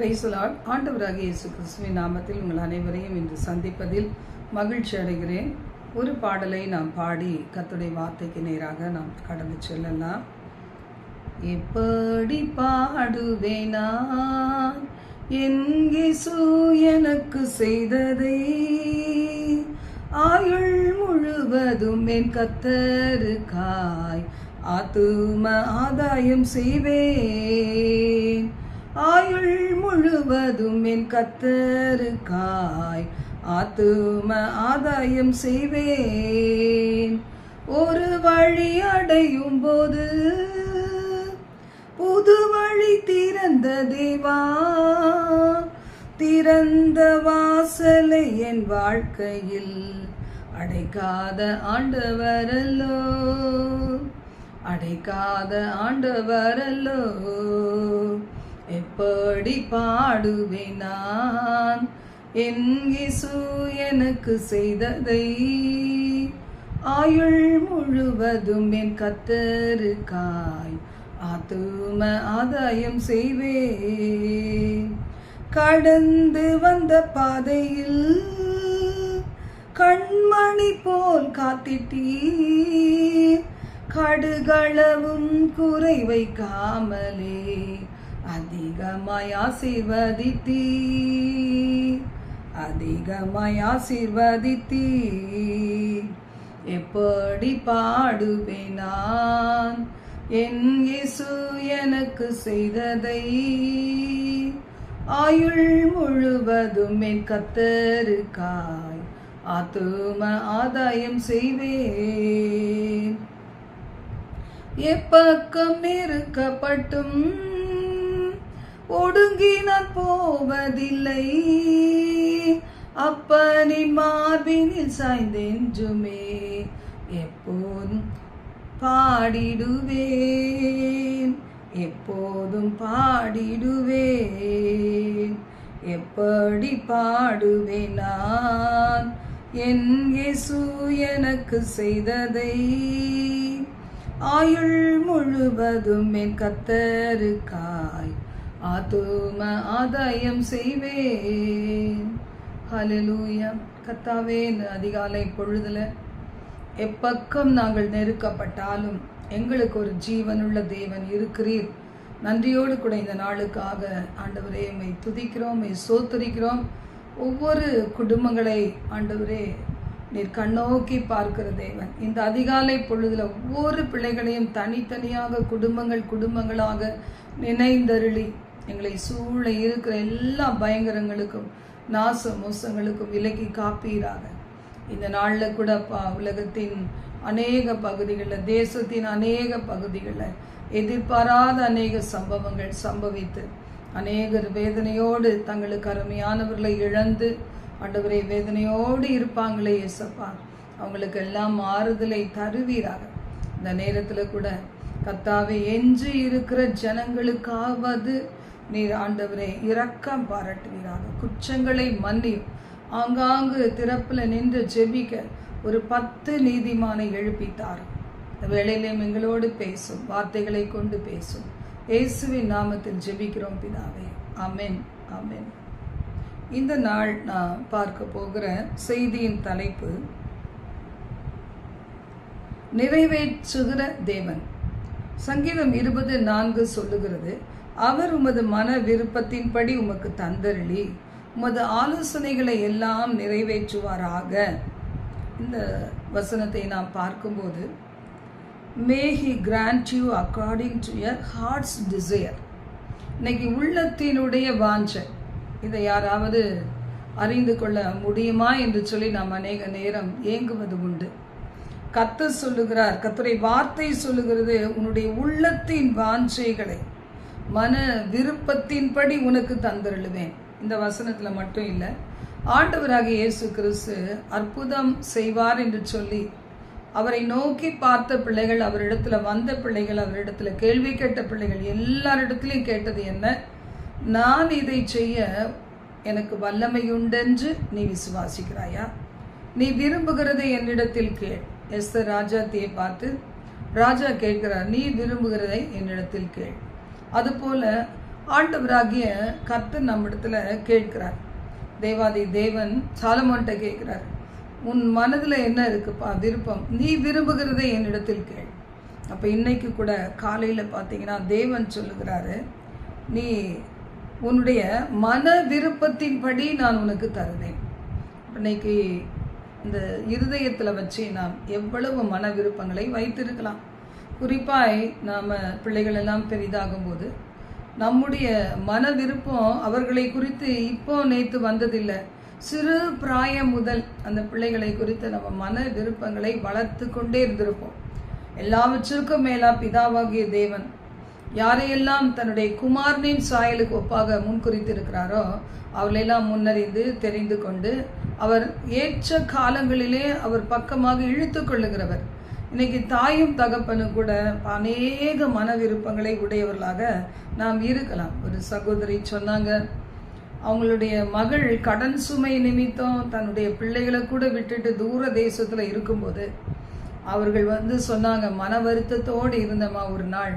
பிரைசலால் ஆண்டவராக இயேசு கிறிஸ்துவின் நாமத்தில் உங்கள் அனைவரையும் இன்று சந்திப்பதில் மகிழ்ச்சி அடைகிறேன். ஒரு பாடலை நாம் பாடி கத்துடைய வார்த்தைக்கு நேராக நாம் கடந்து செல்லலாம். எப்படி பாடுவேனா? எங்கே என் எனக்கு செய்ததை ஆயுள் முழுவதும் என் கத்தருக்காய் ஆத்தும ஆதாயம் செய்வேன். ஆயுள் முழுவதும் என் கத்தருக்காய். ஆத்தும ஆதாயம் செய்வேன். ஒரு வழி அடையும் போது புது வழி திறந்த தேவா. திறந்த வாசலை என் வாழ்க்கையில் அடைக்காத ஆண்டவரல்லோ. அடைக்காத ஆண்டவரல்லோ. எப்படி பாடுவேன் நான் என் எனக்கு செய்ததை ஆயுள் முழுவதும் என் கத்தருக்காய் ஆத்தும ஆதாயம் செய்வேன். கடந்து வந்த பாதையில் கண்மணி போல் காத்திட்டீர். கடுகளவும் குறை வைக்காமலே அதிகமாய் ஆசீர்வதித்தீர். அதிகமாய் ஆசீர்வதித்தீர். எப்படி பாடுவேனான்? நான் என் இயேசு எனக்கு செய்ததை ஆயுள் முழுவதும் என் கத்தருக்காய் ஆத்தும ஆதாயம் செய்வேன். எப்பக்கம் நெருக்கப்பட்டும் ஒடுங்கி நான் போவதில்லை. அப்பனின் மார்பினில் சாய்ந்தென்றுமே எப்போதும் பாடிடுவேன். எப்போதும் பாடிடுவேன். எப்படி பாடுவேன் நான்? என் இயேசு எனக்கு செய்ததை ஆயுள் முழுவதும் என் கத்தருக்காய் ஆத்தும ஆதாயம் செய்வேன். ஹalleluya. கத்தாவே இந்த அதிகாலை பொழுதுல எப்பக்கம் நாங்கள் நெருக்கப்பட்டாலும் எங்களுக்கு ஒரு ஜீவனுள்ள தேவன் இருக்கிறீர். நன்றியோடு கூட இந்த நாளுக்காக ஆண்டவரே மை துதிக்கிறோம் மை சோத்தரிக்கிறோம். ஒவ்வொரு குடும்பங்களை ஆண்டவரே நீர் கண்ணோக்கி பார்க்கிற தேவன். இந்த அதிகாலை பொழுதுல ஒவ்வொரு பிள்ளைகளையும் தனித்தனியாக குடும்பங்கள் குடும்பங்களாக நினைந்தருளி எங்களை சூழ இருக்கிற எல்லா பயங்கரங்களுக்கும் நாச மோசங்களுக்கும் விலக்கி காப்பீராக. இந்த நாளில் கூட பா உலகத்தின் அநேக பகுதிகளில் தேசத்தின் அநேக பகுதிகளில் எதிர்பாராத அநேக சம்பவங்கள் சம்பவித்து அநேகர் வேதனையோடு தங்களுக்கு அருமையானவர்களை இழந்து ஆண்டவரை வேதனையோடு இருப்பாங்களே இயேசப்பா. அவங்களுக்கு எல்லாம் மாறுதலை தருவீராக. இந்த நேரத்தில் கூட கத்தாவை எஞ்சி இருக்கிற ஜனங்களுக்காவது நீர் ஆண்டவரை இரக்கம் பாராட்டுவீராக. குற்றங்களை மன்னியும். ஆங்காங்கு திறப்பில் நின்று ஜெபிக்க ஒரு பத்து நீதிமானை எழுப்பித்தார். இந்த வேளையிலும் எங்களோடு பேசும் வார்த்தைகளை கொண்டு பேசும். இயேசுவின் நாமத்தில் ஜெபிக்கிறோம் பிதாவே. அமேன் அமேன் இந்த நாள் நான் பார்க்க போகிற செய்தியின் தலைப்பு நிறைவேற்றுகிற தேவன். சங்கீதம் இருபது நான்கு சொல்லுகிறது அவர் உமது மன விருப்பத்தின்படி உமக்கு தந்தருளி. உமது ஆலோசனைகளை எல்லாம் நிறைவேற்றுவாராக. இந்த வசனத்தை நாம் பார்க்கும்போது may he grant you according to your heart's desire இன்னைக்கு உள்ளத்தினுடைய வாஞ்சை இதை யாராவது அறிந்து கொள்ள முடியுமா என்று சொல்லி நாம் அநேக நேரம் ஏங்குவது உண்டு. கத்து சொல்லுகிறார் கத்துரை வார்த்தை சொல்லுகிறது உன்னுடைய உள்ளத்தின் வாஞ்சைகளை மன விருப்பத்தின்படி உனக்கு தந்தருளுவேன். இந்த வசனத்தில் மட்டும் இல்லை ஆண்டவராக இயேசு கிறிஸ்து அற்புதம் செய்வார் என்று சொல்லி அவரை நோக்கி பார்த்த பிள்ளைகள் அவரிடத்துல வந்த பிள்ளைகள் அவரிடத்துல கேள்வி கேட்ட பிள்ளைகள் எல்லாரிடத்துலையும் கேட்டது என்ன? நான் இதை செய்ய எனக்கு வல்லமையுண்டென்று நீ விசுவாசிக்கிறாயா? நீ விரும்புகிறதை என்னிடத்தில் கேள். எஸ்தர் ராஜாத்தியை பார்த்து ராஜா கேட்கிறார் நீ விரும்புகிறதை என்னிடத்தில் கேள். அதுபோல ஆண்டவராகிய கர்த்தர் நம்மிடத்துல கேட்கிறார். தேவாதி தேவன் சாலமோன்ட்ட கேட்கிறார் உன் மனதில் என்ன இருக்குப்பா? விருப்பம். நீ விரும்புகிறதை என்னிடத்தில் கேள். அப்போ இன்னைக்கு கூட காலையில் பார்த்தீங்கன்னா தேவன் சொல்லுகிறாரு நீ உன்னுடைய மன விருப்பத்தின்படி நான் உனக்கு தருவேன். இன்னைக்கு இந்த இருதயத்தில் வச்சு நாம் எவ்வளவு மன விருப்பங்களை வைத்திருக்கலாம். குறிப்பாய் நாம் பிள்ளைகள் எல்லாம் பெரிதாகும்போது நம்முடைய மன விருப்பம் அவர்களை குறித்து இப்போ நேற்று வந்ததில்லை. சிறு பிராயம் முதல் அந்த பிள்ளைகளை குறித்து நம்ம மன விருப்பங்களை வளர்த்து கொண்டே இருந்திருப்போம். எல்லாவற்றிற்கும் மேலா பிதாவாகிய தேவன் யாரையெல்லாம் தன்னுடைய குமாரனின் சாயலுக்கு ஒப்பாக முன்குறித்திருக்கிறாரோ அவளையெல்லாம் முன்னறிந்து தெரிந்து கொண்டு அவர் ஏற்ற காலங்களிலே அவர் பக்கமாக இழுத்து கொள்ளுகிறவர். இன்னைக்கு தாயும் தகப்பனும் கூட அநேக மன விருப்பங்களை உடையவர்களாக நாம் இருக்கலாம். ஒரு சகோதரி சொன்னாங்க அவங்களுடைய மகள் கடன் சுமை நிமித்தம் தன்னுடைய பிள்ளைகளை கூட விட்டுட்டு தூர தேசத்தில் இருக்கும்போது அவர்கள் வந்து சொன்னாங்க மன வருத்தத்தோடு இருந்தம்மா ஒரு நாள்.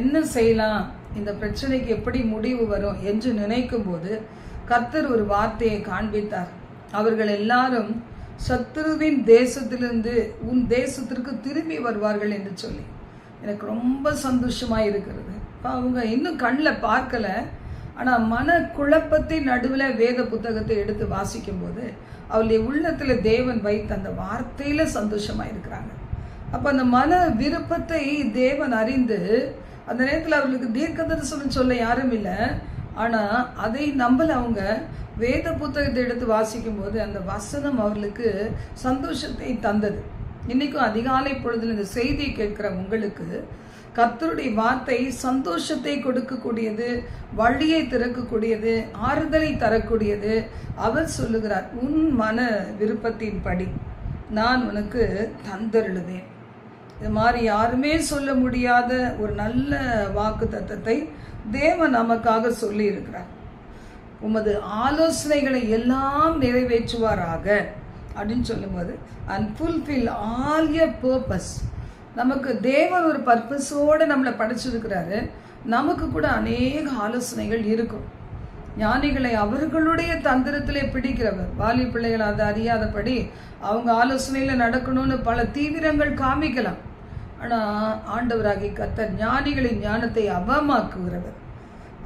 என்ன செய்யலாம்? இந்த பிரச்சனைக்கு எப்படி முடிவு வரும்? என்று நினைக்கும் போது கர்த்தர் ஒரு வார்த்தையை காண்பித்தார். அவர்கள் எல்லாரும் சத்ருவின் தேசத்திலிருந்து உன் தேசத்திற்கு திரும்பி வருவார்கள் என்று சொல்லி. எனக்கு ரொம்ப சந்தோஷமாக இருக்கிறது. இப்போ அவங்க இன்னும் கண்ணில் பார்க்கல. ஆனால் மன குழப்பத்தின் நடுவில் வேத புத்தகத்தை எடுத்து வாசிக்கும்போது அவளுடைய உள்ளத்தில் தேவன் வைத்த அந்த வார்த்தையில் சந்தோஷமாக இருக்கிறாங்க. அப்போ அந்த மன விருப்பத்தை தேவன் அறிந்து அந்த நேரத்தில் அவர்களுக்கு தீர்க்க தரிசனம் சொல்ல யாரும் இல்லை. ஆனால் அதை நம்பல அவங்க. வேத புத்தகத்தை எடுத்து வாசிக்கும் போது அந்த வசனம் அவர்களுக்கு சந்தோஷத்தை தந்தது. இன்னைக்கும் அதிகாலை பொழுதில் இந்த செய்தியை கேட்கிற உங்களுக்கு கத்தருடைய வார்த்தை சந்தோஷத்தை கொடுக்கக்கூடியது வழியை திறக்கக்கூடியது ஆறுதலை தரக்கூடியது. அவர் சொல்லுகிறார் உன் மன விருப்பத்தின்படி நான் உனக்கு தந்தருளுவேன். இது மாதிரி யாருமே சொல்ல முடியாத ஒரு நல்ல வாக்கு தத்தத்தை தேவன் நமக்காக சொல்லி இருக்கிறார் உமது ஆலோசனைகளை எல்லாம் நிறைவேற்றுவாராக அப்படின்னு சொல்லும்போது and fulfil all a purpose நமக்கு தேவன் ஒரு பர்பஸோடு நம்மளை படைச்சிருக்கிறாரு. நமக்கு கூட அநேக ஆலோசனைகள் இருக்கும். ஞானிகளை அவர்களுடைய தந்திரத்திலே பிடிக்கிறவர். வாலி பிள்ளைகள் அதை அறியாதபடி அவங்க ஆலோசனையில் நடக்கணும்னு பல தீவிரங்கள் காமிக்கலாம். ஆனால் ஆண்டவராகி கத்தர் ஞானிகளின் ஞானத்தை அவமாக்குகிறவர்.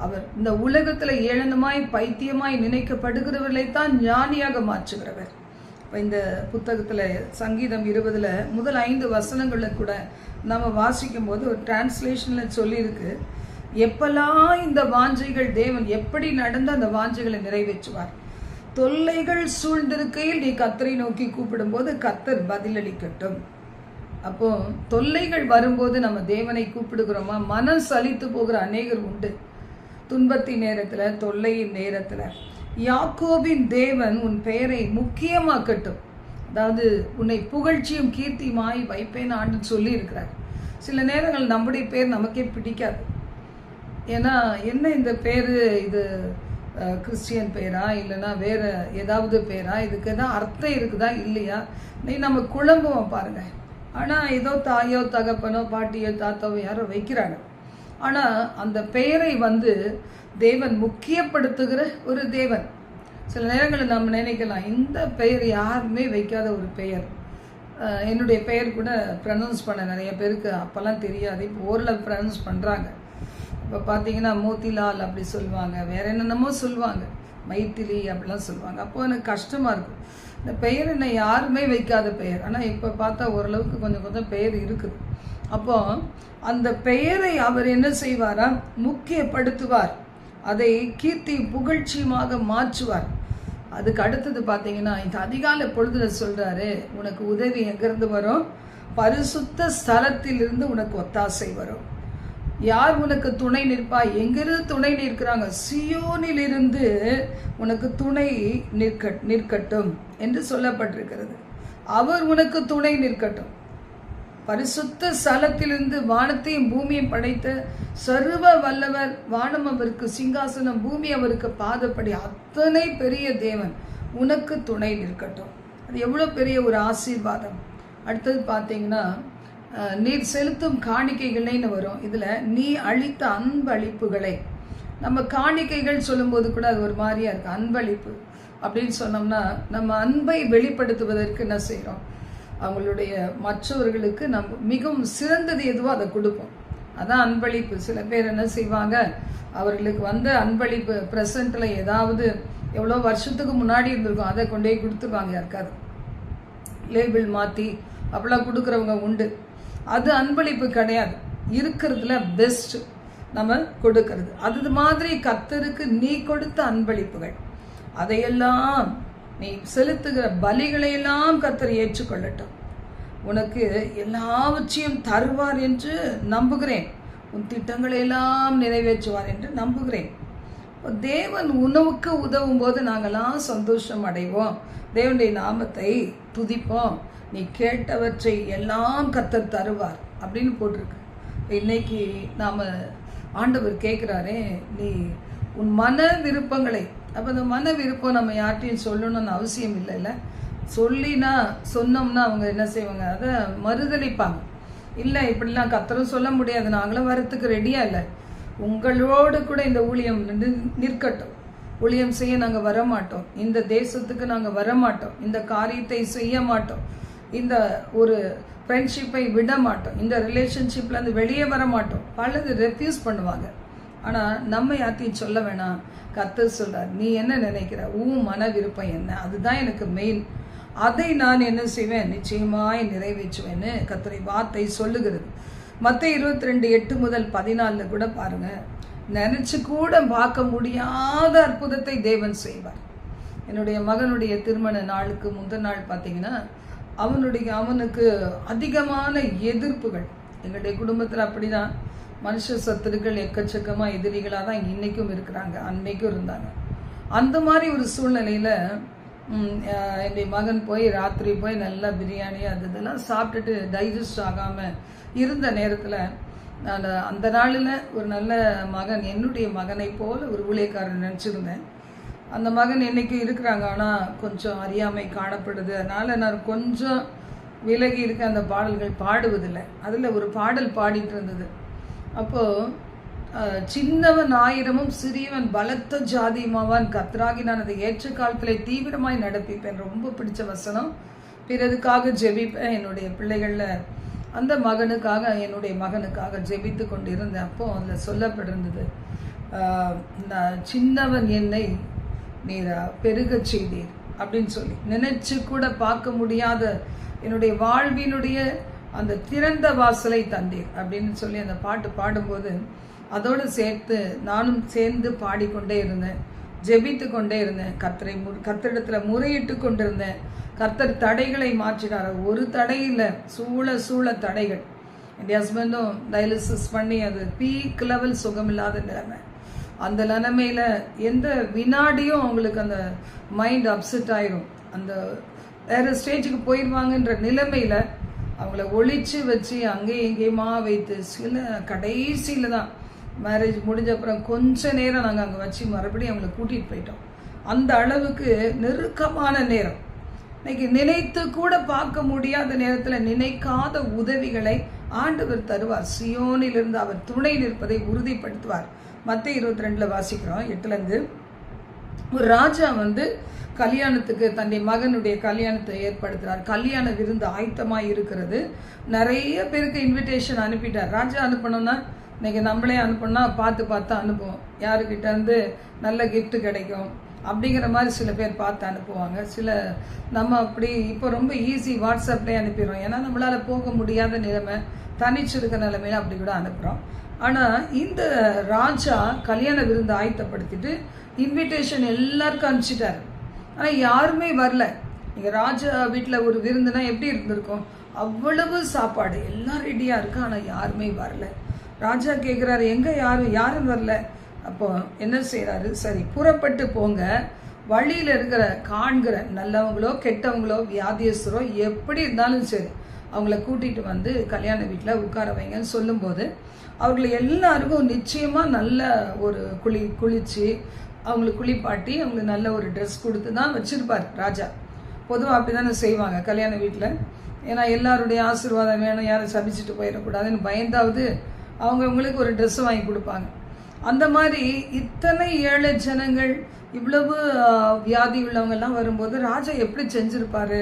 அவர் இந்த உலகத்தில் ஏளனமாய் பைத்தியமாய் நினைக்கப்படுகிறவர்களை தான் ஞானியாக மாற்றுகிறவர். இப்போ இந்த புத்தகத்தில் சங்கீதம் இருபதில் முதல் ஐந்து வசனங்களில் கூட நம்ம வாசிக்கும் போது ஒரு டிரான்ஸ்லேஷனில் சொல்லியிருக்கு எப்பெல்லாம் இந்த வாஞ்சைகள் தேவன் எப்படி நடந்து அந்த வாஞ்சைகளை நிறைவேற்றுவார்? தொல்லைகள் சூழ்ந்திருக்கையில் நீ கத்தரை நோக்கி கூப்பிடும்போது கத்தர் பதிலளிக்கட்டும். அப்போ தொல்லைகள் வரும்போது நம்ம தேவனை கூப்பிடுகிறோமா? மனம் சலித்து போகிற அநேகர் உண்டு. துன்பத்தின் நேரத்தில் தொல்லையின் நேரத்தில் யாக்கோபின் தேவன் உன் பெயரை முக்கியமாக்கட்டும். அதாவது உன்னை புகழ்ச்சியும் கீர்த்தியுமாய் வைப்பேன் ஆண்டு சொல்லி இருக்கிறார் சில நேரங்கள் நம்முடைய பேர் நமக்கே பிடிக்காது. ஏன்னா என்ன இந்த பேர்? இது கிறிஸ்டியன் பேரா? இல்லைன்னா வேறு ஏதாவது பேரா? இதுக்கு எதாவது அர்த்தம் இருக்குதா? இல்லையா? நீ நம்ம குழம்புவோம் பாருங்கள் ஆனால் ஏதோ தாயோ தகப்பனோ பாட்டியோ தாத்தாவோ யாரோ வைக்கிறாங்க. ஆனால் அந்த பெயரை வந்து தேவன் முக்கியப்படுத்துகிற ஒரு தேவன். சில நேரங்களில் நம்ம நினைக்கலாம் இந்த பெயர் யாருமே வைக்காத ஒரு பெயர். என்னுடைய பெயர் கூட ப்ரனவுன்ஸ் பண்ண நிறைய பேருக்கு அப்போல்லாம் தெரியாது. இப்போ ஓரளவு ப்ரனவுன்ஸ் பண்ணுறாங்க இப்போ பார்த்தீங்கன்னா மோத்திலால் அப்படி சொல்லுவாங்க. வேற என்னென்னமோ சொல்லுவாங்க. மைத்திலி அப்படிலாம் சொல்லுவாங்க. அப்போ எனக்கு கஷ்டமாக இருக்கும். இந்த பெயர் என்ன? யாருமே வைக்காத பெயர். ஆனால் இப்போ பார்த்தா ஓரளவுக்கு கொஞ்சம் கொஞ்சம் பெயர் இருக்குது. அப்போ அந்த பெயரை அவர் என்ன செய்வாரா? முக்கியப்படுத்துவார். அதை கீர்த்தி புகழ்ச்சியுமாக மாற்றுவார். அதுக்கு அடுத்தது பார்த்தீங்கன்னா இந்த அதிகாலை பொழுதுல சொல்றாரு உனக்கு உதவி எங்கிருந்து வரும்? பரிசுத்த ஸ்தலத்திலிருந்து உனக்கு ஒத்தாசை வரும். யார் உனக்கு துணை நிற்பா? எங்கிருந்து துணை நிற்கிறாங்க? சியோனிலிருந்து உனக்கு துணை நிற்க நிற்கட்டும் என்று சொல்லப்பட்டிருக்கிறது. அவர் உனக்கு துணை நிற்கட்டும். பரிசுத்த ஸ்தலத்திலிருந்து வானத்தையும் பூமியையும் படைத்த சர்வ வல்லவர் வானம் அவருக்கு சிங்காசனம் பூமி அவருக்கு பாதப்படி. அத்தனை பெரிய தேவன் உனக்கு துணை நிற்கட்டும். அது எவ்வளோ பெரிய ஒரு ஆசீர்வாதம். அடுத்தது பார்த்தீங்கன்னா நீர் செலுத்தும் காணிக்கைகளைன்னு வரும். இதில் நீ அளித்த அன்பளிப்புகளை. நம்ம காணிக்கைகள் சொல்லும்போது கூட அது ஒரு மாதிரியா இருக்குது அன்பளிப்பு அப்படின்னு சொன்னோம்னா நம்ம அன்பை வெளிப்படுத்துவதற்கு என்ன செய்கிறோம் அவங்களுடைய மற்றவர்களுக்கு நம்ம மிகவும் சிறந்தது எதுவோ அதை கொடுப்போம். அதான் அன்பளிப்பு. சில பேர் என்ன செய்வாங்க? அவர்களுக்கு வந்த அன்பளிப்பு ப்ரெசண்ட்டில் ஏதாவது எவ்வளோ வருஷத்துக்கு முன்னாடி இருந்திருக்கும் அதை கொண்டு போய் கொடுத்துருவாங்க யாருக்காவது. லேபிள் மாற்றி அப்படிலாம் கொடுக்குறவங்க உண்டு. அது அன்பளிப்பு கிடையாது. இருக்கிறதுல பெஸ்ட் நம்ம கொடுக்கறது. அது மாதிரி கத்தருக்கு நீ கொடுத்த அன்பளிப்புகள். அதையெல்லாம் நீ செலுத்துகிற பலிகளையெல்லாம் கத்தர் ஏற்றுக்கொள்ளட்டும். உனக்கு எல்லாவற்றையும் தருவார் என்று நம்புகிறேன். உன் திட்டங்களை எல்லாம் நிறைவேற்றுவார் என்று நம்புகிறேன். தேவன் உணவுக்கு உதவும் போது நாங்களாம் சந்தோஷம் அடைவோம். தேவனுடைய நாமத்தை துதிப்போம். நீ கேட்டவற்றை எல்லாம் கத்தர் தருவார் அப்படின்னு போட்டிருக்கு. இன்னைக்கு நாம் ஆண்டவர் கேட்குறாரே நீ உன் மன விருப்பங்களை அப்போ இந்த மன விருப்பம் நம்ம யார்ட்டையும் சொல்லணும்னு அவசியம் இல்லைல்ல சொல்லினா சொன்னோம்னா அவங்க என்ன செய்வாங்க? அதை மறுதளிப்பாங்க. இல்லை இப்படிலாம் கத்தரும் சொல்ல முடியாது. நாங்களும் வரத்துக்கு ரெடியாக இல்லை. உங்களோடு கூட இந்த ஊழியம் நிற்கட்டும். ஊழியம் செய்ய நாங்கள் வர மாட்டோம் இந்த தேசத்துக்கு நாங்கள் வர மாட்டோம் இந்த காரியத்தை செய்ய மாட்டோம். இந்த ஒரு ஃப்ரெண்ட்ஷிப்பை விட மாட்டோம். இந்த ரிலேஷன்ஷிப்லேருந்து வெளியே வர மாட்டோம். பலது ரெஃப்யூஸ் பண்ணுவாங்க. ஆனால் நம்ம யார்த்தையும் சொல்ல வேணாம். கத்தர் சொல்கிறார் நீ என்ன நினைக்கிற? உன் மன விருப்பம் என்ன? அதுதான் எனக்கு மெயின் அதை நான் என்ன செய்வேன்? நிச்சயமாய் நிறைவேற்றுவேன்னு கத்தரை வார்த்தை சொல்லுகிறது. மற்ற இருபத்தி ரெண்டு எட்டு முதல் பதினாலில் கூட பாருங்கள் நினச்சி கூட பார்க்க முடியாத அற்புதத்தை தேவன் செய்வார். என்னுடைய மகனுடைய திருமண நாளுக்கு முந்தின நாள் பார்த்தீங்கன்னா அவனுடைய அவனுக்கு அதிகமான எதிர்ப்புகள். எங்களுடைய குடும்பத்தில் அப்படிதான். மனுஷ சத்துருக்கள் எக்கச்சக்கமாக எதிரிகளாக தான் இன்றைக்கும் இருக்கிறாங்க அன்னைக்கும் இருந்தாங்க. அந்த மாதிரி ஒரு சூழ்நிலையில் என்னுடைய மகன் போய் ராத்திரி போய் நல்லா பிரியாணி அது இதெல்லாம் சாப்பிட்டுட்டு டைஜஸ்ட் ஆகாமல் இருந்த நேரத்தில் நான் அந்த நாளில் ஒரு நல்ல மகன் என்னுடைய மகனை போல் ஒரு ஊழியக்காரன் நினச்சிருந்தேன். அந்த மகன் என்னைக்கும் இருக்கிறாங்க? ஆனால் கொஞ்சம் அறியாமை காணப்படுது. அதனால் நான் கொஞ்சம் விலகி இருக்க அந்த பாடல்கள் பாடுவதில்லை. அதில் ஒரு பாடல் பாடிட்டு இருந்தது. அப்போது சின்னவன் ஆயிரமும் சிறியவன் பலத்த ஜாதியுமாவான் கத்ராகி நான் அதை ஏற்ற காலத்திலே தீவிரமாய் நடப்பிப்பேன். ரொம்ப பிடிச்ச வசனம். பிறதுக்காக ஜெபிப்பேன் என்னுடைய பிள்ளைகளில் அந்த மகனுக்காக என்னுடைய மகனுக்காக ஜெபித்து கொண்டு இருந்தேன் அப்போ அதில் சொல்லப்பட்டிருந்தது நான் சின்னவன் என்னை நீர் பெருகச் செய்தீர் அப்படின்னு சொல்லி. நினைச்சு கூட பார்க்க முடியாத என்னுடைய வாழ்வினுடைய அந்த திறந்த வாசலை தந்தீர் அப்படின்னு சொல்லி அந்த பாட்டு பாடும்போது அதோடு சேர்த்து நானும் சேர்ந்து பாடிக்கொண்டே இருந்தேன். ஜெபித்து கொண்டே இருந்தேன். கர்த்தரை மு கர்த்தரிடத்தில் முறையிட்டு கொண்டிருந்தேன். கர்த்தர் தடைகளை மாற்றினார். ஒரு தடையில் சூழ சூழ தடைகள். என் ஹஸ்பண்டும் டயாலிசிஸ் பண்ணி அது பீக் லெவல் சுகமில்லாத நிலைமை. அந்த நிலைமையில் எந்த வினாடியும் அவங்களுக்கு அந்த மைண்ட் அப்செட் ஆயிரும். அந்த வேறு ஸ்டேஜுக்கு போயிடுவாங்கன்ற நிலைமையில அவங்கள ஒழிச்சு வச்சு அங்கேயும் இங்கேயுமா வைத்து சில கடைசியில் தான் மேரேஜ் முடிஞ்ச அப்புறம் கொஞ்ச நேரம் நாங்கள் அங்கே வச்சு மறுபடியும் அவங்கள கூட்டிகிட்டு போயிட்டோம். அந்த அளவுக்கு நெருக்கமான நேரம். இன்னைக்கு நினைத்து கூட பார்க்க முடியாத நேரத்தில் நினைக்காத உதவிகளை ஆண்டவர் தருவார். சியோனிலிருந்து அவர் துணை நிற்பதை உறுதிப்படுத்துவார். மற்ற இருபத்தி ரெண்டில் வாசிக்கிறோம். எட்டுலேருந்து ஒரு ராஜா வந்து கல்யாணத்துக்கு தன்னுடைய மகனுடைய கல்யாணத்தை ஏற்படுத்துறார். கல்யாண விருந்து ஆயத்தமாக இருக்கிறது. நிறைய பேருக்கு இன்விடேஷன் அனுப்பிட்டார். ராஜா அனுப்பணும்னா இன்னைக்கு நம்மளே அனுப்பணும்னா பார்த்து பார்த்து அனுப்புவோம். யாருக்கிட்ட இருந்து நல்ல கிஃப்ட் கிடைக்கும் அப்படிங்கிற மாதிரி சில பேர் பார்த்து அனுப்புவாங்க. சில நம்ம அப்படி இப்போ ரொம்ப ஈஸி வாட்ஸ்அப்லேயே அனுப்பிடுறோம். ஏன்னா நம்மளால போக முடியாத நிலைமை தனிச்சிருக்க நிலைமையில அப்படி கூட அனுப்புகிறோம் ஆனால் இந்த ராஜா கல்யாண விருந்து ஆயத்தப்படுத்திட்டு இன்விடேஷன் எல்லாருக்கும் அனுப்பிச்சிட்டாரு. ஆனால் யாருமே வரல. நீங்கள் ராஜா வீட்டில் ஒரு விருந்துனா எப்படி இருந்திருக்கும்? அவ்வளவு சாப்பாடு. எல்லாம் ரெடியாக இருக்கு ஆனால் யாருமே வரல. ராஜா கேட்குறாரு எங்கே யாரும் யாரும் வரல. அப்போ என்ன செய்கிறாரு சரி புறப்பட்டு போங்க. வழியில் இருக்கிற காண்கிற நல்லவங்களோ கெட்டவங்களோ வியாதியஸ்தரோ எப்படி இருந்தாலும் சரி அவங்கள கூட்டிகிட்டு வந்து கல்யாண வீட்டில் உட்கார வைங்கன்னு சொல்லும்போது அவர்களை எல்லாருக்கும் நிச்சயமாக நல்ல ஒரு குளி குளித்து அவங்களுக்கு குளிப்பாட்டி அவங்களுக்கு நல்ல ஒரு ட்ரெஸ் கொடுத்து தான் வச்சுருப்பார் ராஜா. பொதுவாக அப்படி தானே செய்வாங்க கல்யாண வீட்டில் ஏன்னா எல்லாருடைய ஆசீர்வாதம் வேணும் யாரும் சபிச்சுட்டு போயிடக்கூடாதுன்னு பயந்தாவது அவங்கவுங்களுக்கு ஒரு ட்ரெஸ் வாங்கி கொடுப்பாங்க. அந்த மாதிரி இத்தனை ஏழை ஜனங்கள் இவ்வளவு வியாதி உள்ளவங்கெல்லாம் வரும்போது ராஜா எப்படி செஞ்சுருப்பாரு?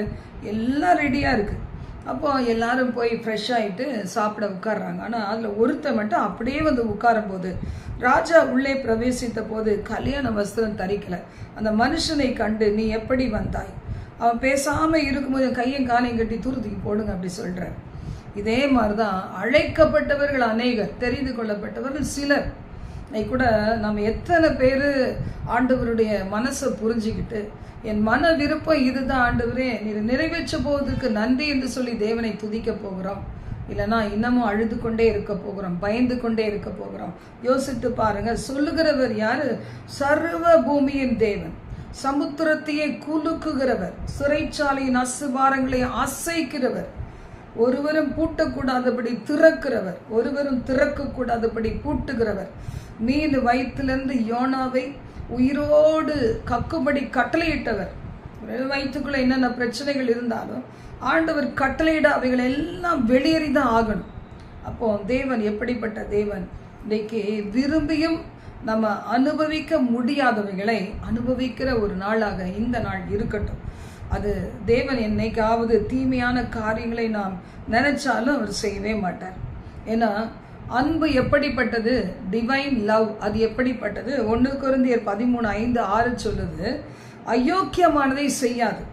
எல்லாம் ரெடியாக இருக்குது அப்போ எல்லாரும் போய் ஃப்ரெஷ் ஆகிட்டு சாப்பிட உட்கார்றாங்க. ஆனால் அதில் ஒருத்தன் மட்டும் அப்படியே வந்து உட்காரும் போது ராஜா உள்ளே பிரவேசித்த போது கல்யாண வஸ்திரம் தரிக்கலை. அந்த மனுஷனை கண்டு நீ எப்படி வந்தாய்? அவன் பேசாமல் இருக்கும்போது கையும் காலையும் கட்டி தூரத்துக்கு போடுங்க அப்படி சொல்கிறார் இதே மாதிரி தான் அழைக்கப்பட்டவர்கள் அநேகர் தெரிந்து கொள்ளப்பட்டவர்கள் சிலர். இன்னைக்கு கூட நம்ம எத்தனை பேர் ஆண்டவருடைய மனசை புரிஞ்சுக்கிட்டு என் மன விருப்பம் இதுதான் ஆண்டவரே நீ நிறைவேற்ற போவதற்கு நன்றி என்று சொல்லி தேவனை துதிக்க போகிறோம். இல்லைன்னா இன்னமும் அழுது கொண்டே இருக்க போகிறோம் பயந்து கொண்டே இருக்க போகிறோம். யோசித்து பாருங்க சொல்லுகிறவர் யாரு? சர்வ பூமியின் தேவன். சமுத்திரத்தையே குலுக்குகிறவர். சிறைச்சாலையின் அசுபாரங்களை அசைக்கிறவர். ஒருவரும் பூட்டக்கூடாதபடி திறக்கிறவர். ஒருவரும் திறக்கக்கூடாதபடி பூட்டுகிறவர். மீன் வயிற்றிலிருந்து யோனாவை உயிரோடு கக்கும்படி கட்டளையிட்டவர். வயிற்றுக்குள்ளே வயிற்றுக்குள்ள என்னென்ன பிரச்சனைகள் இருந்தாலும் ஆண்டவர் கட்டளையிட அவைகள் எல்லாம் வெளியேறி தான் ஆகணும். அப்போ தேவன் எப்படிப்பட்ட தேவன்? இன்னைக்கு விரும்பியும் நம்ம அனுபவிக்க முடியாதவைகளை அனுபவிக்கிற ஒரு நாளாக இந்த நாள் இருக்கட்டும். அது தேவன் என்னைக்காவது தீமையான காரியங்களை நாம் நினைச்சாலும் அவர் செய்யவே மாட்டார். ஏன்னா அன்பு எப்படிப்பட்டது? டிவைன் லவ் அது எப்படிப்பட்டது? ஒன்று குருந்தியர் பதிமூணு ஐந்து ஆறு சொல்லுது அயோக்கியமானதை செய்யாது.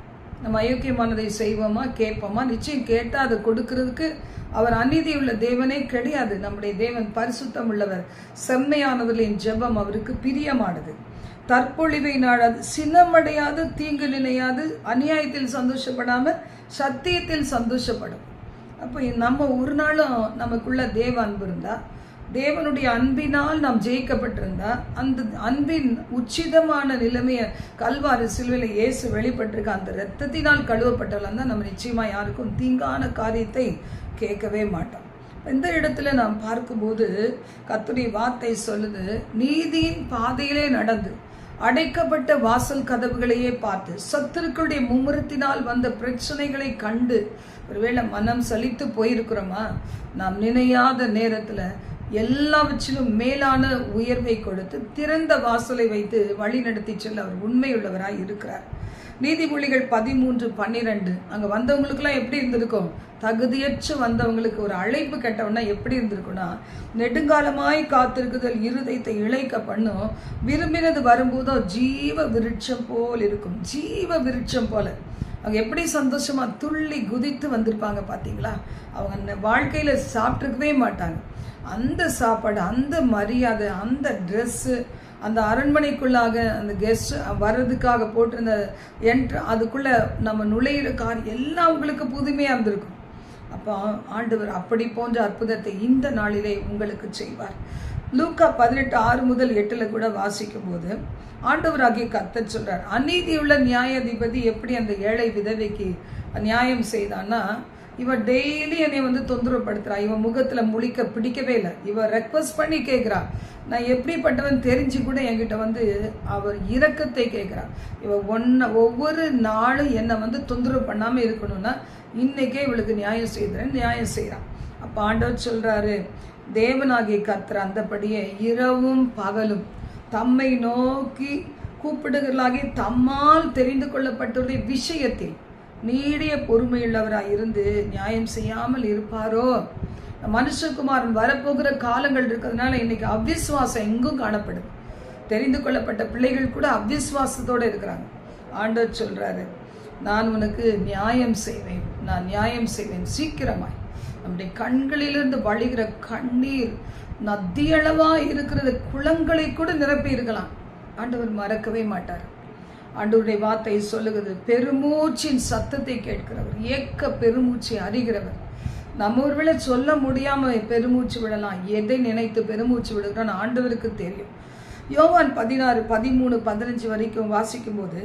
நம்ம அயோக்கியமானதை செய்வோமா? கேட்போமா? நிச்சயம் கேட்டால் அதை கொடுக்கறதுக்கு அவர் அநீதி உள்ள தேவனே கிடையாது. நம்முடைய தேவன் பரிசுத்தம் உள்ளவர். செம்மையானவர்களின் ஜெபம் அவருக்கு பிரியமானது. தற்பொழிவை நாடாது. சினமடையாது தீங்கு நினையாது. அநியாயத்தில் சந்தோஷப்படாமல் சத்தியத்தில் சந்தோஷப்படும். அப்போ நம்ம ஒரு நாளும் நமக்குள்ள தேவ அன்பு இருந்தா தேவனுடைய அன்பினால் நாம் ஜெயிக்கப்பட்டிருந்தா அந்த அன்பின் உச்சிதமான நிலைமையை கல்வாறு சிலுவையில் இயேசு வெளிப்பட்டிருக்க அந்த இரத்தத்தினால் கழுவப்பட்டவெல்லாம் தான் நம்ம நிச்சயமாக யாருக்கும் தீங்கான காரியத்தை கேட்கவே மாட்டோம். இந்த இடத்துல நாம் பார்க்கும்போது கத்துடைய வார்த்தை சொல்லுது நீதியின் பாதையிலே நடந்து அடைக்கப்பட்ட வாசல் கதவுகளையே பார்த்து சத்துருக்களுடைய மும்முரத்தினால் வந்த பிரச்சனைகளை கண்டு ஒருவேளை மனம் சலித்து போயிருக்கிறோமா? நாம் நினையாத நேரத்தில் எல்லாவற்றிலும் மேலான உயர்வை கொடுத்து திறந்த வாசலை வைத்து வழி நடத்தி செல்ல அவர் உண்மையுள்ளவராய் இருக்கிறார். நீதிமொழிகள் பதிமூன்று பன்னிரெண்டு. அங்கே வந்தவங்களுக்குலாம் எப்படி இருந்திருக்கும்? தகுதியற்று வந்தவங்களுக்கு ஒரு அழைப்பு கேட்டவனா எப்படி இருந்திருக்கும்னா நெடுங்காலமாய் காத்திருக்குதல் இருதயத்தை இழைக்க பண்ணும் விரும்பினது வரும்போதோ ஜீவ விருட்சம் போல் இருக்கும். ஜீவ விருட்சம் போல. அவங்க எப்படி சந்தோஷமா துள்ளி குதித்து வந்திருப்பாங்க பார்த்தீங்களா அவங்க அந்த வாழ்க்கையில சாப்பிட்ருக்கவே மாட்டாங்க. அந்த சாப்பாடு அந்த மரியாதை அந்த ட்ரெஸ்ஸு அந்த அரண்மனைக்குள்ளாக அந்த கெஸ்ட் வர்றதுக்காக போட்டிருந்த என்ட்ரு அதுக்குள்ளே நம்ம நுழையிற கார் எல்லாம் உங்களுக்கு புதுமையாக இருந்திருக்கும். அப்போ ஆண்டவர் அப்படி போன்ற அற்புதத்தை இந்த நாளிலே உங்களுக்கு செய்வார். லூக்கா பதினெட்டு ஆறு முதல் எட்டில் கூட வாசிக்கும் போது ஆண்டவராகிய கத்தர் சொல்கிறார் அநீதியுள்ள நியாயாதிபதி எப்படி அந்த ஏழை விதவைக்கு நியாயம் செய்தான்னா இவன் டெய்லி என்னை வந்து தொந்தரவுப்படுத்துறா இவன் முகத்தில் முழிக்க பிடிக்கவே இல்லை. இவன் ரெக்வஸ்ட் பண்ணி கேட்குறா நான் எப்படிப்பட்டவன் தெரிஞ்சு கூட என்கிட்ட வந்து அவர் இரக்கத்தை கேட்குறான் இவன் ஒன்று ஒவ்வொரு நாளும் என்னை வந்து தொந்தரவு பண்ணாமல் இருக்கணும்னா இன்றைக்கே இவளுக்கு நியாயம் செய்கிறேன் நியாயம் செய்கிறான் அப்போ ஆண்டவர் சொல்கிறாரு தேவனாகிய கர்த்தர் அந்தபடியே இரவும் பகலும் தம்மை நோக்கி கூப்பிடுகளாகி தம்மால் தெரிந்து கொள்ளப்பட்டுள்ள விஷயத்தில் நீடிய பொறுமையுள்ளவராக இருந்து நியாயம் செய்யாமல் இருப்பாரோ? மனுஷகுமாரன் வரப்போகிற காலங்கள் இருக்கிறதுனால இன்னைக்கு அவ்விஸ்வாசம் எங்கும் காணப்படுது. தெரிந்து கொள்ளப்பட்ட பிள்ளைகள் கூட அவ்விஸ்வாசத்தோடு இருக்கிறாங்க. ஆண்டவர் சொல்கிறாரு நான் உனக்கு நியாயம் செய்வேன். நான் நியாயம் செய்வேன் சீக்கிரமாய். நம்முடைய கண்களிலிருந்து வழிகிற கண்ணீர் நதியளவாக இருக்கிற குளங்களை கூட நிரப்பி இருக்கலாம். ஆண்டவர் மறக்கவே மாட்டார். ஆண்டவருடைய வார்த்தை சொல்லுகிறது. பெருமூச்சின் சத்தத்தை கேட்கிறவர். ஏக்க பெருமூச்சை அறிகிறவர். நம்ம ஒருவேளை சொல்ல முடியாமல் பெருமூச்சு விடலாம். எதை நினைத்து பெருமூச்சு விடுகிறான் ஆண்டவருக்கு தெரியும். யோவான் பதினாறு பதிமூணு பதினஞ்சு வரைக்கும் வாசிக்கும்போது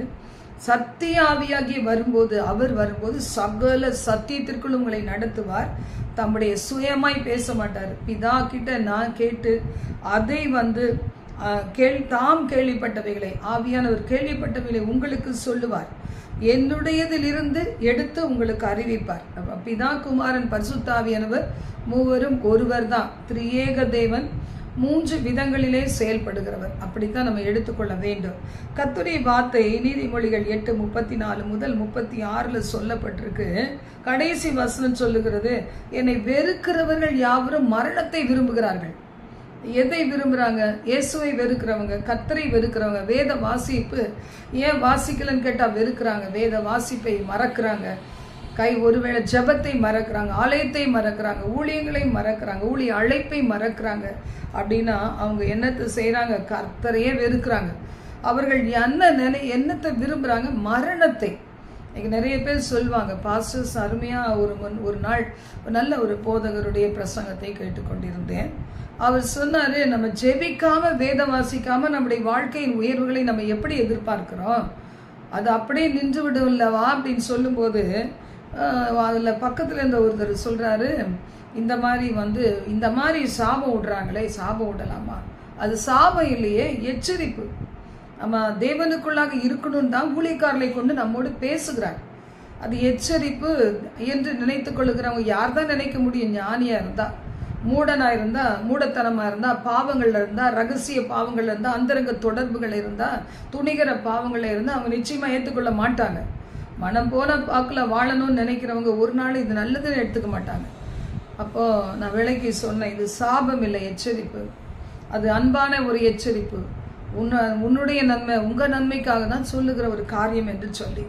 சத்திய ஆவியாகி வரும்போது அவர் வரும்போது சகல சத்தியத்திற்குள் உங்களை நடத்துவார். தம்முடைய சுயமாய் பேச மாட்டார். பிதா கிட்ட நான் கேட்டு அதை வந்து கேள் தாம் கேள்விப்பட்டவைகளை ஆவியானவர் கேள்விப்பட்டவைகளை உங்களுக்கு சொல்லுவார். என்னுடையதிலிருந்து எடுத்து உங்களுக்கு அறிவிப்பார். பிதா குமாரன் பரிசுத்தாவியானவர் மூவரும் ஒருவர் தான் திரியேக தேவன் மூன்று விதங்களிலே செயல்படுகிறவர். அப்படித்தான் நம்ம எடுத்துக்கொள்ள வேண்டும். கத்துடைய வார்த்தை நீதிமொழிகள் எட்டு முப்பத்தி நாலு முதல் முப்பத்தி ஆறுல சொல்லப்பட்டிருக்கு. கடைசி வசனம் சொல்லுகிறது என்னை வெறுக்கிறவர்கள் யாவரும் மரணத்தை விரும்புகிறார்கள். எதை விரும்புகிறாங்க இயேசுவை வெறுக்கிறவங்க கத்தரை வெறுக்கிறவங்க வேத வாசிப்பு. ஏன் வாசிக்கலன்னு கேட்டால் வெறுக்கிறாங்க வேத வாசிப்பை மறக்கிறாங்க. கை ஒருவேளை ஜெபத்தை மறக்கிறாங்க ஆலயத்தை மறக்கிறாங்க ஊழியங்களை மறக்கிறாங்க ஊழிய அழைப்பை மறக்கிறாங்க அப்படின்னா அவங்க என்னத்தை செய்கிறாங்க கர்த்தரையே வெறுக்கிறாங்க. அவர்கள் என்ன நினை என்னத்தை விரும்புகிறாங்க மரணத்தை. இன்னைக்கு நிறைய பேர் சொல்லுவாங்க பாஸ்டர்ஸ் அருமையாக ஒரு முன் ஒரு நாள் ஒரு நல்ல ஒரு போதகருடைய பிரசங்கத்தை கேட்டுக்கொண்டிருந்தேன். அவர் சொன்னார் நம்ம ஜெபிக்காம வேதம் வாசிக்காம நம்முடைய வாழ்க்கையின் உயர்வுகளை நம்ம எப்படி எதிர்பார்க்கிறோம்? அது அப்படியே நின்று விடும் அப்படின்னு சொல்லும்போது அதில் பக்கத்தில் இருந்த ஒருத்தர் சொல்கிறாரு இந்த மாதிரி வந்து இந்த மாதிரி சாபம் விடுறாங்களே சாபம் விடலாமா? அது சாபம் இல்லையே எச்சரிப்பு. நம்ம தேவனுக்குள்ளாக இருக்கணும்னு தான் ஊழியக்காரலை கொண்டு நம்மோடு பேசுகிறார். அது எச்சரிப்பு என்று நினைத்து கொள்ளுகிறவங்க யார் தான் நினைக்க முடியும்? ஞானியாக இருந்தால் மூடனாக இருந்தால் மூடத்தனமாக இருந்தால் பாவங்களில் இருந்தால் ரகசிய பாவங்கள் இருந்தால் அந்தரங்க தொடர்புகள் இருந்தால் துணிகர பாவங்களில் இருந்தால் அவங்க நிச்சயமாக ஏற்றுக்கொள்ள மாட்டாங்க. மனம் போன வாக்கில் வாழணும்னு நினைக்கிறவங்க ஒரு நாள் இது நல்லதுன்னு எடுத்துக்க மாட்டாங்க. அப்போது நான் விலைக்கு சொன்னேன் இது சாபம் இல்லை எச்சரிப்பு. அது அன்பான ஒரு எச்சரிப்பு. உன்ன உன்னுடைய நன்மை உங்கள் நன்மைக்காக தான் சொல்லுகிற ஒரு காரியம் என்று சொல்லி.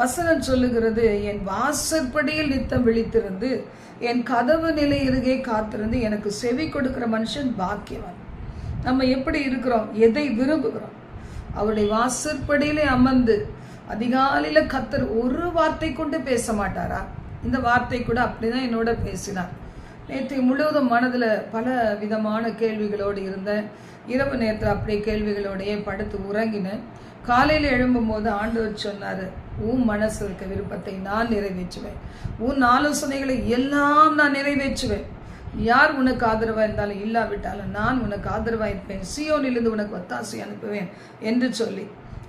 வசனம் சொல்லுகிறது என் வாசற்படியில் நித்தம் விழித்திருந்து என் கதவு நிலை இருகே காத்திருந்து எனக்கு செவி கொடுக்கிற மனுஷன் பாக்கியவன். நம்ம எப்படி இருக்கிறோம்? எதை விரும்புகிறோம்? அவருடைய வாசற்படியிலே அமர்ந்து அதிகாலையில் கத்தர் ஒரு வார்த்தை கொண்டு பேச மாட்டாரா? இந்த வார்த்தை கூட அப்படிதான் என்னோட பேசினார். நேற்று முழுவதும் மனதில் பல விதமான கேள்விகளோடு இருந்தேன். இரவு நேரத்தில் அப்படியே கேள்விகளோடையே படுத்து உறங்கினேன். காலையில் எழும்பும்போது ஆண்டவர் சொன்னார் உன் மனசு இருக்க விருப்பத்தை நான் நிறைவேற்றுவேன். உன் ஆலோசனைகளை எல்லாம் நான் நிறைவேற்றுவேன். யார் உனக்கு ஆதரவாக இருந்தாலும் இல்லாவிட்டாலும் நான் உனக்கு ஆதரவாக இருப்பேன். சியோனிலிருந்து உனக்கு ஒத்தாசை அனுப்புவேன் என்று சொல்லி.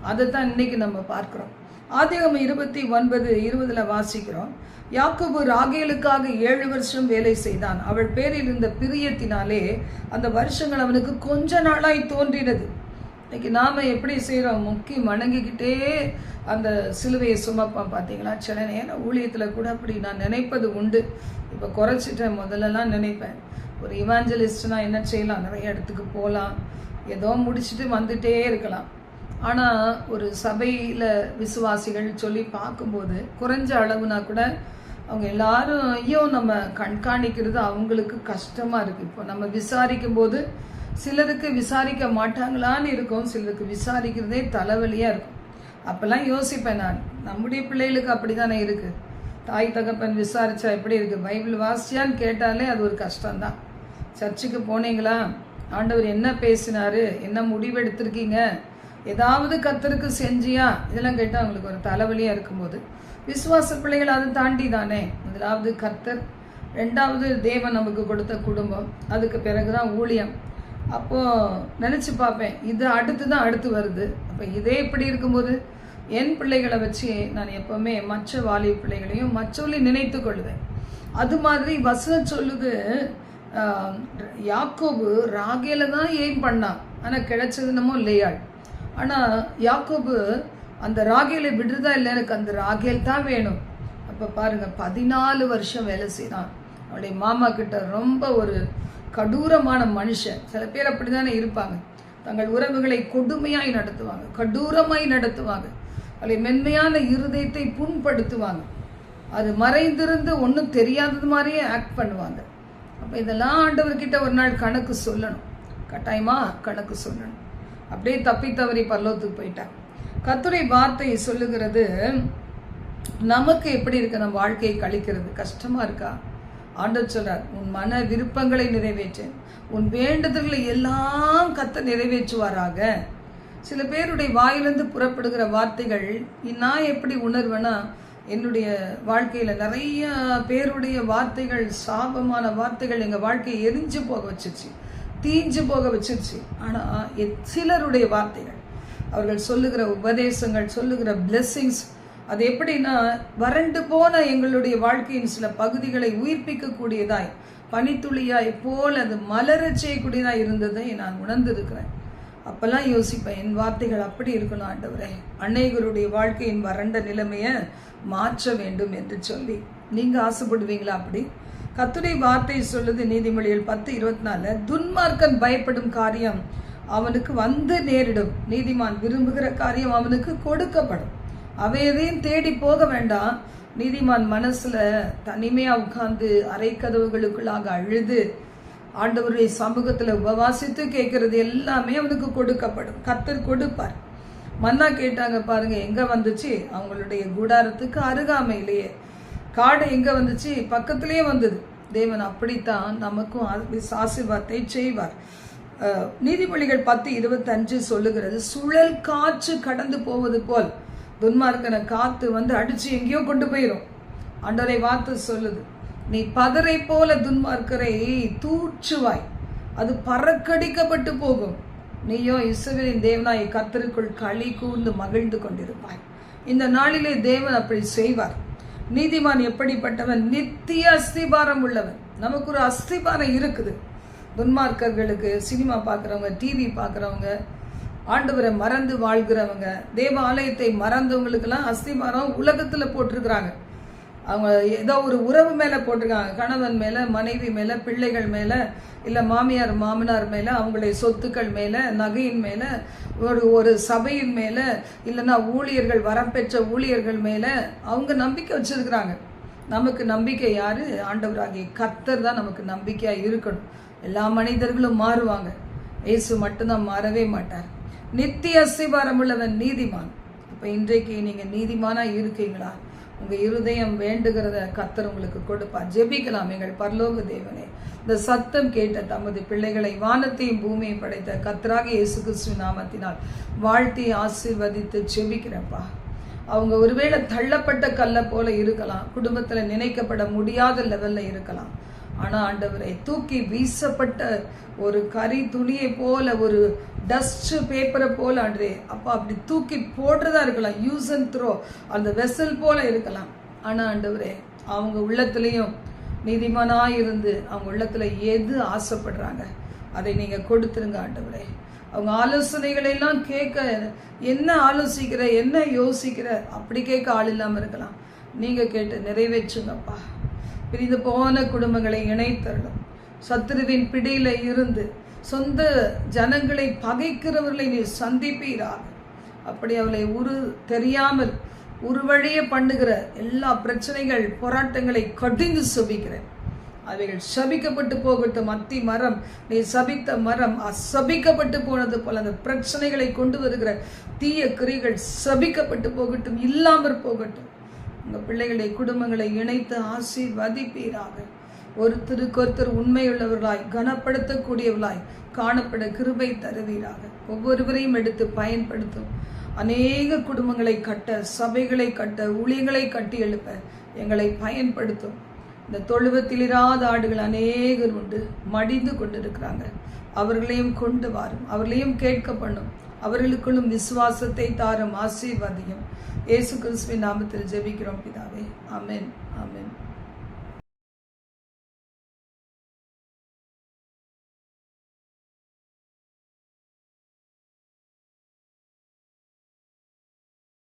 அதை தான் இன்னைக்கு நம்ம பார்க்குறோம். ஆதிகம் இருபத்தி ஒன்பது இருபதுல வாசிக்கிறோம். யாக்கோபு ராகேலுக்காக ஏழு வருஷம் வேலை செய்தான். அவள் பேரில் இருந்த பிரியத்தினாலே அந்த வருஷங்கள் அவனுக்கு கொஞ்ச நாளாய் தோன்றினது. இன்னைக்கு நாம் எப்படி செய்கிறோம் முக்கி மணங்கிக்கிட்டே அந்த சிலுவையை சுமப்பான் பார்த்தீங்களா சில நேரம் ஊழியத்தில் கூட அப்படி நான் நினைப்பது உண்டு. இப்போ குறைச்சிட்டேன் முதல்லலாம் நினைப்பேன். ஒரு இவாஞ்சலிஸ்ட்னா என்ன செய்யலாம்? நிறைய இடத்துக்கு போகலாம் ஏதோ முடிச்சுட்டு வந்துட்டே இருக்கலாம். ஆனால் ஒரு சபையில் விசுவாசிகள் சொல்லி பார்க்கும்போது குறைஞ்ச அளவுனா கூட அவங்க எல்லாரையும் நம்ம கண்காணிக்கிறது அவங்களுக்கு கஷ்டமாக இருக்குது இப்போ நம்ம விசாரிக்கும் போது சிலருக்கு விசாரிக்க மாட்டாங்களான்னு இருக்கும் சிலருக்கு விசாரிக்கிறதே தலைவலியாக இருக்கும். அப்போல்லாம் யோசிப்பேன் நான் நம்முடைய பிள்ளைகளுக்கு அப்படி தானே இருக்குது தாய் தகப்பன் விசாரித்தா எப்படி இருக்குது பைபிள் வாசியான்னு கேட்டாலே அது ஒரு கஷ்டம்தான். சர்ச்சுக்கு போனீங்களா? ஆண்டவர் என்ன பேசினாரு? என்ன முடிவெடுத்திருக்கீங்க? ஏதாவது கத்தருக்கு செஞ்சியா? இதெல்லாம் கேட்டால் அவங்களுக்கு ஒரு தலைவலியாக இருக்கும்போது. விசுவாச பிள்ளைகள் அதை தாண்டி தானே முதலாவது கத்தர் ரெண்டாவது தேவன் நமக்கு கொடுத்த குடும்பம். அதுக்கு பிறகு தான் ஊழியம். அப்போது நினச்சி பார்ப்பேன் இது அடுத்து தான் அடுத்து வருது. அப்போ இதே இப்படி இருக்கும்போது என் பிள்ளைகளை வச்சு நான் எப்போவுமே மற்ற வாலி பிள்ளைகளையும் மற்றவர்களை நினைத்து கொள்வேன். அது மாதிரி வசனம் சொல்லுது யாக்கோபு ராகேல தான் ஏன் பண்ணான். ஆனால் கிடைச்சது என்னமோ லேயாள். ஆனால் யாக்கோபு அந்த ராகேலை விடுறதா இல்லை? எனக்கு அந்த ராகேல் தான் வேணும். அப்போ பாருங்கள் பதினாலு வருஷம் வேலை செய்தான். அவளுடைய மாமா கிட்ட ரொம்ப ஒரு கடூரமான மனுஷன். சில பேர் அப்படிதானே இருப்பாங்க. தங்கள் உறவுகளை கொடுமையாய் நடத்துவாங்க. கடூரமாய் நடத்துவாங்க. அவளை மென்மையான இருதயத்தை புண்படுத்துவாங்க. அது மறைந்திருந்து ஒன்றும் தெரியாதது மாதிரியே ஆக்ட் பண்ணுவாங்க. அப்போ இதெல்லாம் ஆண்டவர்கிட்ட ஒரு நாள் கணக்கு சொல்லணும். கட்டாயமாக கணக்கு சொல்லணும். அப்படியே தப்பி தவறி பரலோகத்துக்கு போயிட்டான். கத்துரை வார்த்தை சொல்லுகிறது நமக்கு எப்படி இருக்கு? நம்ம வாழ்க்கையை கழிக்கிறது? கஷ்டமா இருக்கா? ஆண்டவர் சொல்றார் உன் மன விருப்பங்களை நிறைவேற்றேன் உன் வேண்டுதல்களை எல்லாம் கத்த நிறைவேற்றுவாராக. சில பேருடைய வாயிலிருந்து புறப்படுகிற வார்த்தைகள் நான் எப்படி உணர்வேன்னா என்னுடைய வாழ்க்கையில் நிறைய பேருடைய வார்த்தைகள் சாபமான வார்த்தைகள் எங்கள் வாழ்க்கையை எரிஞ்சு போக வச்சிச்சு தீஞ்சு போக வச்சிருச்சு. ஆனால் சிலருடைய வார்த்தைகள் அவர்கள் சொல்லுகிற உபதேசங்கள் சொல்லுகிற பிளெஸ்ஸிங்ஸ் அது எப்படின்னா வறண்டு போன எங்களுடைய வாழ்க்கையின் சில பகுதிகளை உயிர்ப்பிக்கக்கூடியதாய் பனித்துளியாய் போல் அது மலரச் செய்யக்கூடியதாக இருந்ததை நான் உணர்ந்திருக்கிறேன். அப்போல்லாம் யோசிப்பேன் என் வார்த்தைகள் அப்படி இருக்கணும் ஆண்டவரே. அநேகருடைய வாழ்க்கையின் வறண்ட நிலைமையை மாற்ற வேண்டும் என்று சொல்லி. நீங்கள் ஆசைப்படுவீங்களா அப்படி? கத்துடைய வார்த்தை சொல்லுது நீதிமொழிகள் பத்து இருபத்தி நாலு துன்மார்க்கன் பயப்படும் காரியம் அவனுக்கு வந்து நேரிடும். நீதிமான் விரும்புகிற காரியம் அவனுக்கு கொடுக்கப்படும். அவை எதையும் தேடி போக வேண்டாம். நீதிமான் மனசுல தனிமையா உட்கார்ந்து அரை கதவுகளுக்குள்ளாக அழுது ஆண்டவருடைய சமூகத்துல உபவாசித்து கேட்கறது எல்லாமே அவனுக்கு கொடுக்கப்படும். கத்தர் கொடுப்பார். மன்னா கேட்டாங்க பாருங்க எங்க வந்துச்சு? அவங்களுடைய கூடாரத்துக்கு அருகாமையிலேயே. காடு எங்க வந்துச்சு? பக்கத்திலேயே வந்தது. தேவன் அப்படித்தான் நமக்கும் ஆசிர்வாதத்தை செய்வார். நீதிமொழிகள் பத்து இருபத்தஞ்சு சொல்லுகிறது சுழல் காற்று கடந்து போவது போல். துன்மார்க்கனை காத்து வந்து அடிச்சு எங்கேயோ கொண்டு போயிடும் அண்டரை வார்த்தை சொல்லுது நீ பதரை போல துன்மார்க்கரை தூற்றுவாய். அது பறக்கடிக்கப்பட்டு போகும். நீயோ இசுவரின் தேவனாய் கத்தருக்குள் களி கூர்ந்து மகிழ்ந்து கொண்டிருப்பாய். இந்த நாளிலே தேவன் அப்படி செய்வார். நீதிமான் எப்படிப்பட்டவன்? நித்திய அஸ்திபாரம் உள்ளவன். நமக்கு ஒரு அஸ்திபாரம் இருக்குது. துன்மார்க்கர்களுக்கு சினிமா பார்க்குறவங்க டிவி பார்க்குறவங்க ஆண்டவரை மறந்து வாழ்கிறவங்க தேவ ஆலயத்தை மறந்தவங்களுக்கெல்லாம் அஸ்திபாரம் உலகத்தில் போட்டிருக்கிறாங்க. அவங்க ஏதோ ஒரு உறவு மேலே போட்டிருக்காங்க. கணவன் மேலே மனைவி மேலே பிள்ளைகள் மேலே இல்லை மாமியார் மாமனார் மேலே அவங்களுடைய சொத்துக்கள் மேலே நகையின் மேலே ஒரு ஒரு சபையின் மேலே இல்லைன்னா ஊழியர்கள் வரப்பெற்ற ஊழியர்கள் மேலே அவங்க நம்பிக்கை வச்சிருக்கிறாங்க. நமக்கு நம்பிக்கை யார்? ஆண்டவராகிய கத்தர் தான் நமக்கு நம்பிக்கையாக இருக்கணும். எல்லா மனிதர்களும் மாறுவாங்க. இயேசு மட்டும்தான் மாறவே மாட்டார். நித்திய அஸ்திபாரம் உள்ளவன் நீதிமான். இப்போ இன்றைக்கு நீங்கள் நீதிமானாக இருக்கீங்களா? உங்கள் இருதயம் வேண்டுகிறத கத்தர் உங்களுக்கு கொடுப்பார். ஜெபிக்கலாம் எங்கள் பரலோக தேவனே. இந்த சத்தம் கேட்ட தமது பிள்ளைகளை வானத்தையும் பூமியையும் படைத்த கத்தராக இயேசு கிறிஸ்து நாமத்தினால் வாழ்த்தி ஆசீர்வதித்து ஜெபிக்கிறப்பா அவங்க ஒருவேளை தள்ளப்பட்ட கல்லை போல இருக்கலாம் குடும்பத்தில் நினைக்கப்பட முடியாத லெவலில் இருக்கலாம். ஆனால் ஆண்டவரை தூக்கி வீசப்பட்ட ஒரு கறி துணியை போல ஒரு டஸ்ட் பேப்பரை போல ஆண்டரே அப்பா அப்படி தூக்கி போடுறதா இருக்கலாம் யூஸ் அண்ட் த்ரோ அந்த வெசல் போல இருக்கலாம். ஆனால் ஆண்டவரே அவங்க உள்ளத்துலேயும் நீதிமானாக இருந்து அவங்க உள்ளத்தில் எது ஆசைப்படுறாங்க அதை நீங்கள் கொடுத்துருங்க ஆண்டவரே. அவங்க ஆலோசனைகளெல்லாம் கேட்க என்ன ஆலோசிக்கிற என்ன யோசிக்கிற அப்படி கேட்க ஆள் இல்லாமல் இருக்கலாம். நீங்கள் கேட்டு நிறைவேற்றுங்கப்பா. பிரிந்து போன குடும்பங்களை இணைத்தருளும். சத்துருவின் பிடியில இருந்து சொந்த ஜனங்களை பகைக்கிறவர்களை நீ சந்திப்பீராக. அப்படி அவளை உரு தெரியாமல் உருவழிய பண்ணுகிற எல்லா பிரச்சனைகள் போராட்டங்களை கடிந்து சபிக்கிறேன். அவைகள் சபிக்கப்பட்டு போகட்டும். அத்தி மரம் நீ சபித்த மரம் அசபிக்கப்பட்டு போனது போல அந்த பிரச்சனைகளை கொண்டு வருகிற தீய கிரிகள் சபிக்கப்பட்டு போகட்டும் இல்லாமற் போகட்டும். உங்கள் பிள்ளைகளை குடும்பங்களை இணைத்து ஆசீர்வதிப்பீராக. ஒருத்தருக்கு ஒருத்தர் உண்மையுள்ளவர்களாய் கனப்படுத்தக்கூடியவர்களாய் காணப்பட கிருபை தருவீராக. ஒவ்வொருவரையும் எடுத்து பயன்படுத்தும். அநேக குடும்பங்களை கட்ட சபைகளை கட்ட ஊழியங்களை கட்டி எழுப்ப எங்களை பயன்படுத்தும். இந்த தொழுவத்தில் இராத ஆடுகள் அநேகர் உண்டு மடிந்து கொண்டிருக்கிறாங்க. அவர்களையும் கொண்டு வாரும் அவர்களையும் கேட்க பண்ணும். அவர்களுக்குள்ளும் விசுவாசத்தை தாரும் ஆசீர்வாதியும். இயேசு கிறிஸ்துவின் நாமத்தில் ஜெபிக்கிறோம் பிதாவே. அமேன் அமேன்